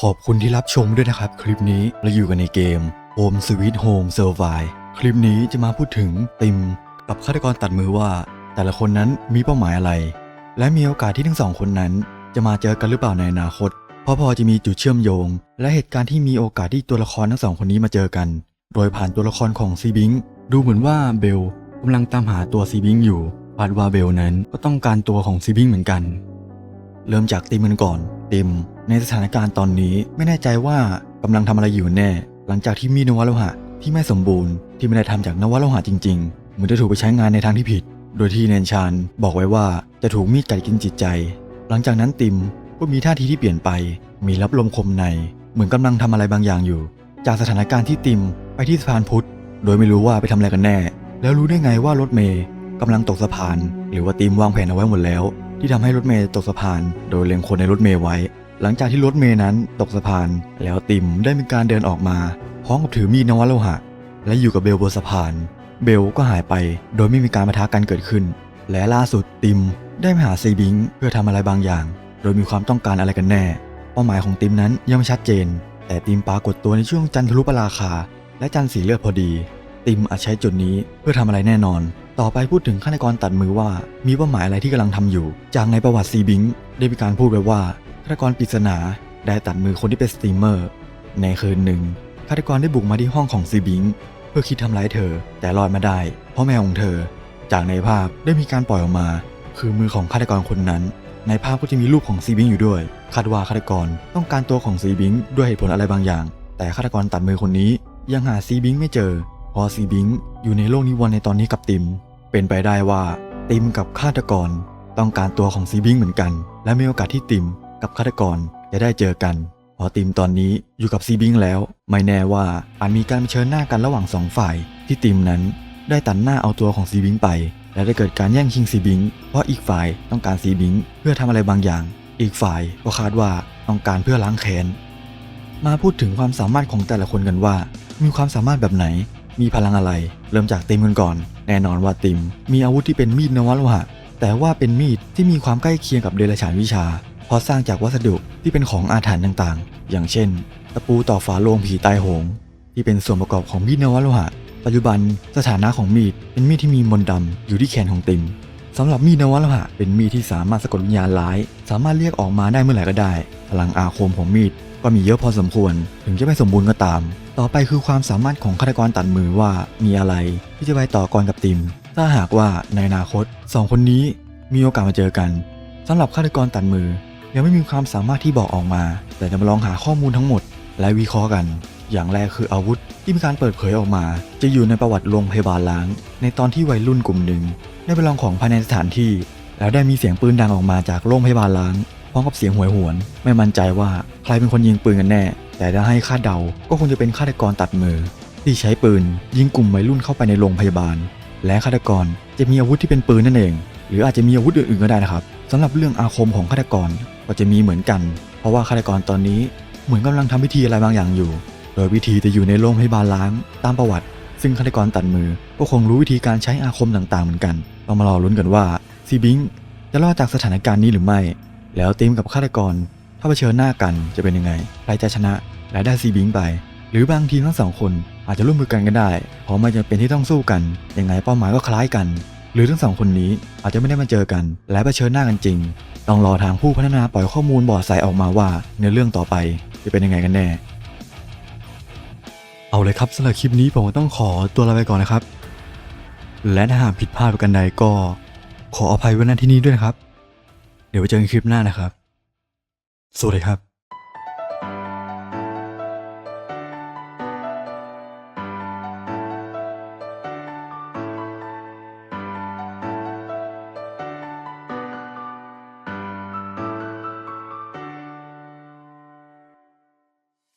ขอบคุณที่รับชมด้วยนะครับ คลิปนี้เราอยู่กันในเกม Home Sweet Home Survive คลิปนี้จะมาพูดถึงติมกับฆาตกรตัดมือว่า แต่ละคนนั้นมีเป้าหมายอะไร และมีโอกาสที่ทั้งสองคนนั้น จะมาเจอกันหรือเปล่าในอนาคต เพราะพอจะมีจุดเชื่อมโยง และเหตุการณ์ที่มีโอกาสที่ตัวละครทั้งสองคนนี้มาเจอกัน โดยผ่านตัวละครของซีบิงดูเหมือนว่าเบลกำลังตามหาตัวซีบิงอยู่คาดว่าเบลนั้นก็ต้องการตัวของซีบิงเหมือนกัน เริ่มจากติมกันก่อนติม ในสถานการณ์ตอนนี้ไม่แน่ใจว่ากำลังทำอะไรอยู่แน่ หลังจากที่มีนวโลหะที่ไม่สมบูรณ์ที่ไม่ได้ทำจากนวโลหะจริงๆ เหมือนจะถูกไปใช้งานในทางที่ผิด โดยที่เนนชานบอกไว้ว่าจะถูกมีดกัดกินจิตใจ หลังจากนั้นติมก็มีท่าทีที่เปลี่ยนไป มีรับลมคมใน เหมือนกำลังทำอะไรบางอย่างอยู่ จากสถานการณ์ที่ติมไปที่สะพานพุทธ โดยไม่รู้ว่าไปทำอะไรกันแน่ แล้วรู้ได้ไงว่ารถเมย์กำลังตกสะพาน หรือว่าติมวางแผนเอาไว้หมดแล้ว ที่ทำให้รถเมย์ตกสะพาน โดยเล็งคนในรถเมย์ไว้ หลังจากที่รถเมย์นั้นตกสะพาน แล้วติมได้มีการเดินออกมา พร้อมกับถือมีดนวโลหะ และอยู่กับเบลบนสะพาน เบลก็หายไป โดยไม่มีการปะทะกันเกิดขึ้น และล่าสุดติมได้มาหาซีบิงเพื่อทำอะไรบางอย่าง โดยมีความต้องการอะไรกันแน่ เป้าหมายของติมนั้นยังไม่ชัดเจน แต่ติมปรากฏตัวในช่วงจันทรุปราคา และจันทร์สีเลือดพอดี ติมอาจใช้จุดนี้เพื่อทำอะไรแน่นอน ต่อไปพูดถึงฆาตกรตัดมือว่า มีเป้าหมายอะไรที่กำลังทำอยู่ จากในประวัติซีบิงได้มีการพูดไว้ว่า ฆาตกรปริศนาได้ตัดมือคนที่เป็นสตรีมเมอร์ ในคืนหนึ่งฆาตกรได้บุกมาที่ห้องของซีบิงเพื่อคิดทำร้ายเธอ แต่รอดมาได้ เพราะแมวของเธอ จากในภาพได้มีการปล่อยออกมา คือมือของฆาตกรคนนั้น ในภาพก็จะมีรูปของซีบิงอยู่ด้วยคาดว่าฆาตกรต้องการตัวของซีบิงด้วยเหตุผลอะไรบางอย่าง แต่ฆาตกรตัดมือคนนี้ ยังหาซีบิงไม่เจอเพอซีบิงอยู่ในโลกนิวรณ์ในตอนนี้กับติม เป็นไปได้ว่าติมกับฆาตกร ต้องการตัวของซีบิงเหมือนกัน และมีโอกาสที่ติม กับฆาตกรจะได้เจอกันเพราะติมตอนนี้อยู่กับซีบิงแล้ว ไม่แน่ว่าอาจมีการเผชิญหน้ากันระหว่างสองฝ่าย ที่ติมนั้นได้ตัดหน้าเอาตัวของซีบิงไป และได้เกิดการแย่งชิงซีบิงเพราะอีกฝ่ายต้องการซีบิงเพื่อทำอะไรบางอย่าง อีกฝ่ายก็คาดว่าต้องการเพื่อล้างแค้นมาพูดถึงความสามารถของแต่ละคนกันว่า มีความสามารถแบบไหน มีพลังอะไร เริ่มจากติมกันก่อน แน่นอนว่าติม มีอาวุธที่เป็นมีดนวโลหะแต่ว่าเป็นมีดที่มีความใกล้เคียงกับเดรัจฉานวิชา เพราะสร้างจากวัสดุที่เป็นของอาถรรพ์ต่างๆ อย่างเช่น ตะปูต่อฝาโลงผีตายโหง ที่เป็นส่วนประกอบของมีดนวโลหะ ปัจจุบันสถานะของมีดเป็นมีดที่มีมนต์ดำอยู่ที่แขนของติมสำหรับมีดนวโลหะเป็นมีดที่สามารถสะกดวิญญาณร้าย สามารถเรียกออกมาได้เมื่อไหร่ก็ได้ พลังอาคมของมีดก็มีเยอะพอสมควร ถึงจะไม่สมบูรณ์ก็ตาม ต่อไปคือความสามารถของฆาตกรตัดมือว่ามีอะไรที่จะไปต่อกรกับติม ถ้าหากว่าในอนาคตสองคนนี้มีโอกาสมาเจอกันสำหรับฆาตกรตัดมือ ยังไม่มีความสามารถที่บอกออกมา แต่จะมาลองหาข้อมูลทั้งหมด และวิเคราะห์กัน อย่างแรกคืออาวุธที่มีการเปิดเผยออกมา จะอยู่ในประวัติโรงพยาบาลล้าง ในตอนที่วัยรุ่นกลุ่มหนึ่งได้ไปลองของภายในสถานที่ แล้วได้มีเสียงปืนดังออกมาจากโรงพยาบาลล้างพร้อมกับเสียงหวยหวน ไม่มั่นใจว่าใครเป็นคนยิงปืนกันแน่ แต่ถ้าให้คาดเดา ก็คงจะเป็นฆาตกรตัดมือ ที่ใช้ปืน ยิงกลุ่มวัยรุ่นเข้าไปในโรงพยาบาล และฆาตกรจะมีอาวุธที่เป็นปืนนั่นเอง หรืออาจจะมีอาวุธอื่นๆก็ได้นะครับ สำหรับเรื่องอาคมของฆาตกรก็จะมีเหมือนกัน เพราะว่าฆาตกรตอนนี้เหมือนกำลังทำพิธีอะไรบางอย่างอยู่ โดยวิธีจะอยู่ในโรงพยาบาลล้างตามประวัติ ซึ่งฆาตกรตัดมือก็คงรู้วิธีการใช้อาคมต่างๆเหมือนกันเรามารอลุ้นกันว่าซีบิงจะรอดจากสถานการณ์นี้หรือไม่ แล้วทีมกับฆาตกร ถ้าเผชิญหน้ากันจะเป็นยังไงใครจะชนะและได้ซีบิงไป หรือบางทีทั้งสองคนอาจจะร่วมมือกันก็ได้เพราะไม่จำเป็นที่ต้องสู้กันยังไงเป้าหมายก็คล้ายกัน หรือทั้งสองคนนี้อาจจะไม่ได้มาเจอกัน และเผชิญหน้ากันจริง ต้องรอทางผู้พัฒนาปล่อยข้อมูลบอดใสออกมาว่าในเรื่องต่อไปจะเป็นยังไงกันแน่ เอาเลยครับสำหรับคลิปนี้ผมต้องขอตัวลาไปก่อนนะครับ และถ้าหากผิดพลาดประกันใดก็ขออภัยไว้ณที่นี้ด้วยนะครับ เดี๋ยวไว้เจอกันคลิปหน้านะครับ สวัสดีครับ